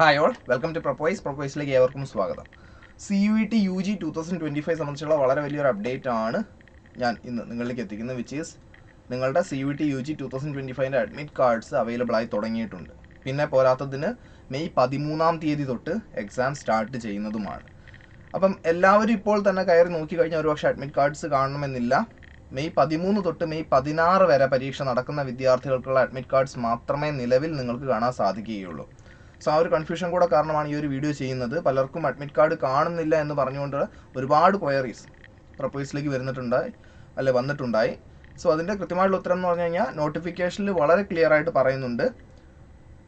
Hi all welcome to പ്രൊപ്പോയ്സ് പ്രൊപ്പോയ്സിലേക്ക് ഏവർക്കും സ്വാഗതം. C U E T U G two thousand twenty five സംബന്ധിച്ചുള്ള വളരെ വലിയൊരു അപ്ഡേറ്റ് ആണ് ഞാൻ ഇന്ന് നിങ്ങളിലേക്ക് എത്തിക്കുന്നത് വിച്ച് ഈസ് നിങ്ങളുടെ C U T U G two thousand twenty ഫൈവിന്റെ admit cards available ആയി തുടങ്ങിയിട്ടുണ്ട്. പിന്നെ പോരാത്തതിന് മെയ് പതിമൂന്നാം തീയതി തൊട്ട് എക്സാം സ്റ്റാർട്ട് ചെയ്യുന്നതുമാണ്. അപ്പം എല്ലാവരും ഇപ്പോൾ തന്നെ കയറി നോക്കി കഴിഞ്ഞാൽ ഒരുപക്ഷെ അഡ്മിറ്റ് കാർഡ്സ് കാണണമെന്നില്ല. മെയ് പതിമൂന്ന് തൊട്ട് മെയ് പതിനാറ് വരെ പരീക്ഷ നടക്കുന്ന വിദ്യാർത്ഥികൾക്കുള്ള അഡ്മിറ്റ് കാർഡ്സ് മാത്രമേ നിലവിൽ നിങ്ങൾക്ക് കാണാൻ സാധിക്കുകയുള്ളൂ. സോ ആ ഒരു കൺഫ്യൂഷൻ കൂടെ കാരണമാണ് ഈ ഒരു വീഡിയോ ചെയ്യുന്നത്. പലർക്കും അഡ്മിറ്റ് കാർഡ് കാണുന്നില്ല എന്ന് പറഞ്ഞുകൊണ്ട് ഒരുപാട് ക്വയറീസ് പ്രപ്പോസലിലേക്ക് വരുന്നിട്ടുണ്ടായി അല്ലെ വന്നിട്ടുണ്ടായി. സോ അതിന്റെ കൃത്യമായിട്ടുള്ള ഉത്തരം എന്ന് പറഞ്ഞു കഴിഞ്ഞാൽ നോട്ടിഫിക്കേഷനിൽ വളരെ ക്ലിയർ ആയിട്ട് പറയുന്നുണ്ട്.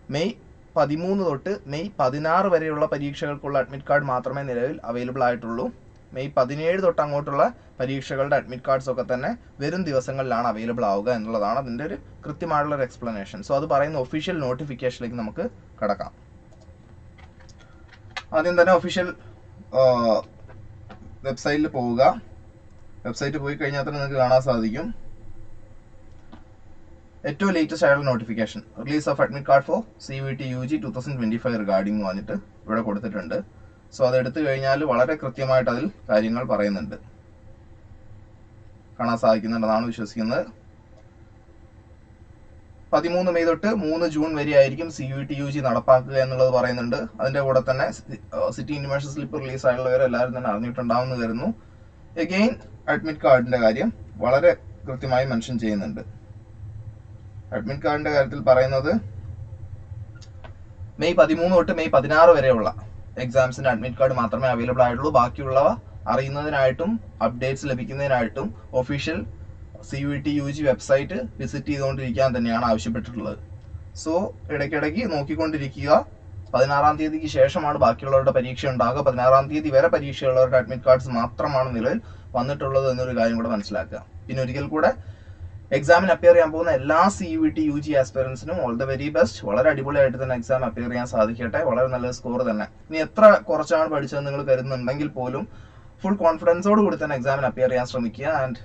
മെയ് പതിമൂന്ന് തൊട്ട് മെയ് പതിനാറ് വരെയുള്ള പരീക്ഷകൾക്കുള്ള അഡ്മിറ്റ് കാർഡ് മാത്രമേ നിലവിൽ അവൈലബിൾ ആയിട്ടുള്ളൂ. മെയ് പതിനേഴ് തൊട്ട് അങ്ങോട്ടുള്ള പരീക്ഷകളുടെ അഡ്മിറ്റ് കാർഡ്സ് ഒക്കെ തന്നെ വരും ദിവസങ്ങളിലാണ് അവൈലബിൾ ആവുക എന്നുള്ളതാണ് അതിന്റെ ഒരു കൃത്യമായിട്ടുള്ള ഒരു എക്സ്പ്ലനേഷൻ സോ അത് പറയുന്ന ഒഫീഷ്യൽ നോട്ടിഫിക്കേഷനിലേക്ക് നമുക്ക് കടക്കാം. ആദ്യം തന്നെ ഒഫീഷ്യൽ വെബ്സൈറ്റിൽ പോവുക. വെബ്സൈറ്റ് പോയി കഴിഞ്ഞാൽ തന്നെ നിങ്ങൾക്ക് കാണാൻ സാധിക്കും. ഏറ്റവും ലേറ്റസ്റ്റ് ആയിട്ടുള്ള notification release of admit card for C V T U G two thousand twenty five regarding വന്നിട്ട് ഇവിടെ കൊടുത്തിട്ടുണ്ട്. സോ അത് എടുത്തു കഴിഞ്ഞാൽ വളരെ കൃത്യമായിട്ട് അതിൽ കാര്യങ്ങൾ പറയുന്നുണ്ട്. കാണാൻ സാധിക്കുന്നുണ്ടെന്നാണ് വിശ്വസിക്കുന്നത്. പതിമൂന്ന് മെയ് തൊട്ട് മൂന്ന് ജൂൺ വരെ ആയിരിക്കും C U T U G നടപ്പാക്കുക എന്നുള്ളത് പറയുന്നുണ്ട്. അതിന്റെ കൂടെ തന്നെ സിറ്റി ഇൻവേഷൻ സ്ലിപ്പ് റിലീസ് ആയിട്ടുള്ളവർ എല്ലാവരും തന്നെ അറിഞ്ഞിട്ടുണ്ടാവുമെന്ന് കരുതുന്നു. എഗെയിൻ അഡ്മിറ്റ് കാർഡിന്റെ കാര്യം വളരെ കൃത്യമായി മെൻഷൻ ചെയ്യുന്നുണ്ട്. അഡ്മിറ്റ് കാർഡിന്റെ കാര്യത്തിൽ പറയുന്നത് മെയ് പതിമൂന്ന് തൊട്ട് മെയ് പതിനാറ് വരെയുള്ള എക്സാംസിന്റെ അഡ്മിറ്റ് കാർഡ് മാത്രമേ അവൈലബിൾ ആയിട്ടുള്ളൂ. ബാക്കിയുള്ളവ അറിയുന്നതിനായിട്ടും updates ലഭിക്കുന്നതിനായിട്ടും official C U T U G website visit ചെയ്തുകൊണ്ടിരിക്കാൻ തന്നെയാണ് ആവശ്യപ്പെട്ടിട്ടുള്ളത്. സോ ഇടയ്ക്കിടയ്ക്ക് നോക്കിക്കൊണ്ടിരിക്കുക. പതിനാറാം തീയതിക്ക് ശേഷമാണ് ബാക്കിയുള്ളവരുടെ പരീക്ഷ ഉണ്ടാകുക പതിനാറാം തീയതി വരെ പരീക്ഷയുള്ളവരുടെ അഡ്മിറ്റ് കാർഡ്സ് മാത്രമാണ് നിലവിൽ വന്നിട്ടുള്ളത് എന്നൊരു കാര്യം കൂടെ മനസ്സിലാക്കുക. പിന്നെ ഒരിക്കൽ കൂടെ എക്സാമിന് അപ്പിയർ ചെയ്യാൻ പോകുന്ന എല്ലാ C U T U G ആസ്പിറൻസിനും all the very best വളരെ അടിപൊളിയായിട്ട് തന്നെ എക്സാം അപ്പിയർ ചെയ്യാൻ സാധിക്കട്ടെ. വളരെ നല്ല സ്കോർ തന്നെ. ഇനി എത്ര കുറച്ചാണ് പഠിച്ചതെന്ന് നിങ്ങൾ കരുതുന്നുണ്ടെങ്കിൽ പോലും ഫുൾ കോൺഫിഡൻസോട് കൂടി തന്നെ എക്സാമിന് അപ്പിയർ ചെയ്യാൻ ശ്രമിക്കുക. ആൻഡ്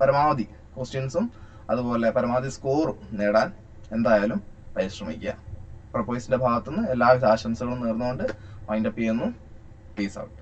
പരമാവധി ക്വസ്റ്റ്യൻസും അതുപോലെ പരമാവധി സ്കോറും നേടാൻ എന്തായാലും പരിശ്രമിക്കുക. പ്രപ്പോസിന്റെ ഭാഗത്തുനിന്ന് എല്ലാവിധ ആശംസകളും നേർന്നുകൊണ്ട് വൈൻഡപ്പ് ചെയ്യുന്നു. Peace out